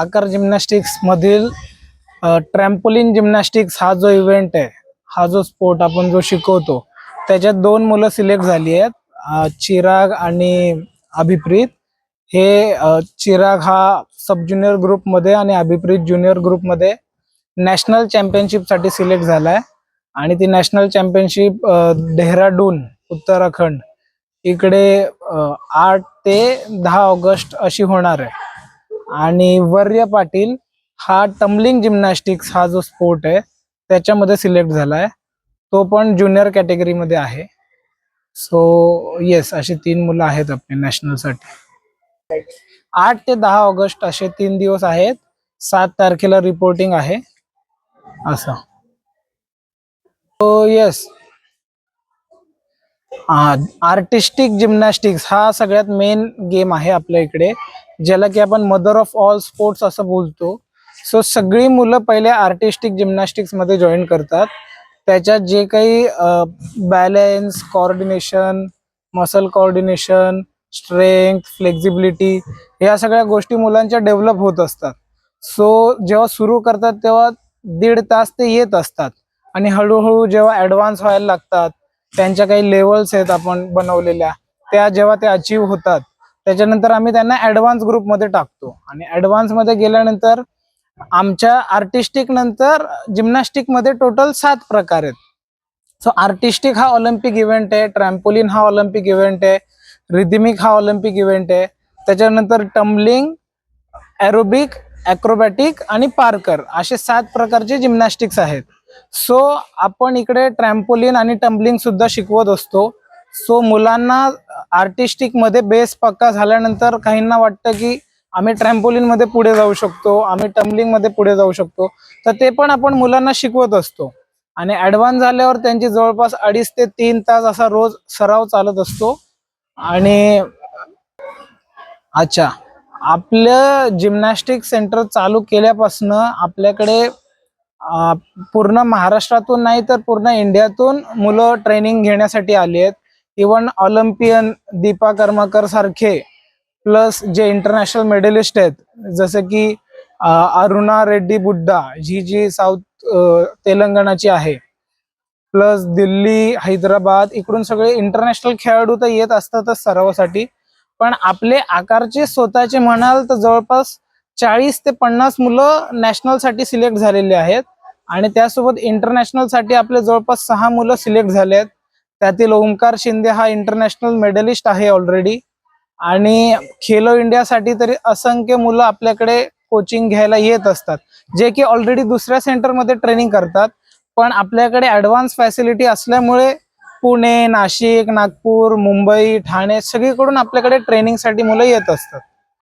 आकार जिम्नॅस्टिक्स मधील trampoline gymnastics हा जो इव्हेंट आहे हा जो स्पोर्ट आपण जो शिकवतो त्याच्यात दोन मुलं सिलेक्ट झाली आहेत चिराग आणि अभिप्रीत. हे चिराग हा सब ज्युनियर ग्रुपमध्ये आणि अभिप्रीत ज्युनियर ग्रुपमध्ये नॅशनल चॅम्पियनशिपसाठी सिलेक्ट झालाय. आणि ती नॅशनल चॅम्पियनशिप डेहराडून उत्तराखंड इकडे आठ ते दहा ऑगस्ट अशी होणार आहे. आणि वर्य पाटील हा टम्बलिंग जिम्नॅस्टिक्स हा जो स्पोर्ट आहे त्याच्यामध्ये सिलेक्ट झालाय. तो पण ज्युनियर कॅटेगरीमध्ये आहे. सो येस अशी तीन मुलं आहेत आपले नॅशनलसाठी आठ ते दहा ऑगस्ट असे तीन दिवस आहेत. सात तारखेला रिपोर्टिंग आहे. असं. सो येस आर्टिस्टिक जिम्नॅस्टिक्स हा सगळ्यात मेन गेम आहे आपल्या इकडे ज्याला की आपण मदर ऑफ ऑल स्पोर्ट्स असं बोलतो. सो सगळी मुलं पहिले आर्टिस्टिक जिम्नॅस्टिक्समध्ये जॉईन करतात. त्याच्यात जे काही balance coordination muscle coordination strength flexibility या सगळ्या गोष्टी मुलांच्या डेव्हलप होत असतात. सो जेव्हा सुरू करतात तेव्हा दीड तास ते येत असतात. आणि हळूहळू जेव्हा ॲडव्हान्स व्हायला लागतात त्यांच्या काही लेवल्स आहेत आपण बनवलेल्या त्या जेव्हा ते अचीव होतात त्याच्यानंतर आम्ही त्यांना ऍडव्हान्स ग्रुपमध्ये टाकतो. आणि ऍडव्हान्समध्ये गेल्यानंतर आमच्या आर्टिस्टिक नंतर जिम्नॅस्टिकमध्ये टोटल सात प्रकार आहेत. सो आर्टिस्टिक हा ऑलिम्पिक इव्हेंट आहे ट्रॅम्पोलिन हा ऑलिम्पिक इव्हेंट आहे रिदमिक हा ऑलिम्पिक इव्हेंट आहे. त्याच्यानंतर टम्बलिंग ॲरोबिक ॲक्रोबॅटिक आणि पार्कर असे सात प्रकारचे जिम्नॅस्टिक्स आहेत. सो आपण इकडे ट्रॅम्पोलिन आणि टम्बलिंग सुद्धा शिकवत असतो. सो मुलांना आर्टिस्टिकमध्ये बेस पक्का झाल्यानंतर काहींना वाटतं की आम्ही ट्रॅम्पोलिनमध्ये पुढे जाऊ शकतो आम्ही टम्बलिंगमध्ये पुढे जाऊ शकतो. तर ते पण आपण मुलांना शिकवत असतो. आणि ऍडव्हान्स झाल्यावर त्यांची जवळपास अडीच ते तीन तास असा रोज सराव चालत असतो. आणि अच्छा आपलं जिम्नॅस्टिक सेंटर चालू केल्यापासनं आपल्याकडे पूर्ण महाराष्ट्रातून नाही तर पूर्ण इंडियातून मुलं ट्रेनिंग घेण्यासाठी आली आहेत. इवन ऑलिम्पियन दीपा कर्माकर सारखे प्लस जे इंटरनॅशनल मेडलिस्ट आहेत जसं की अरुणा रेड्डी बुड्डा ही जी साऊथ तेलंगणाची आहे प्लस दिल्ली हैदराबाद इकडून सगळे इंटरनॅशनल खेळाडू तर येत असतातच सरावासाठी. पण आपले आकारचे स्वतःचे म्हणाल तर जवळपास चाळीस ते पन्नास मुलं नॅशनलसाठी सिलेक्ट झालेले आहेत. आणि त्यासोबत इंटरनॅशनलसाठी आपले जवळपास सहा मुलं सिलेक्ट झाले आहेत. त्यातील ओंकार शिंदे हा इंटरनॅशनल मेडलिस्ट आहे ऑलरेडी आणि खेलो इंडियासाठी तरी असंख्य मुलं आपल्याकडे कोचिंग घ्यायला येत असतात. जे की ऑलरेडी दुसऱ्या सेंटरमध्ये ट्रेनिंग करतात. पण आपल्याकडे ऍडव्हान्स फॅसिलिटी असल्यामुळे पुणे नाशिक नागपूर मुंबई ठाणे सगळीकडून आपल्याकडे ट्रेनिंगसाठी मुलं येत असतात.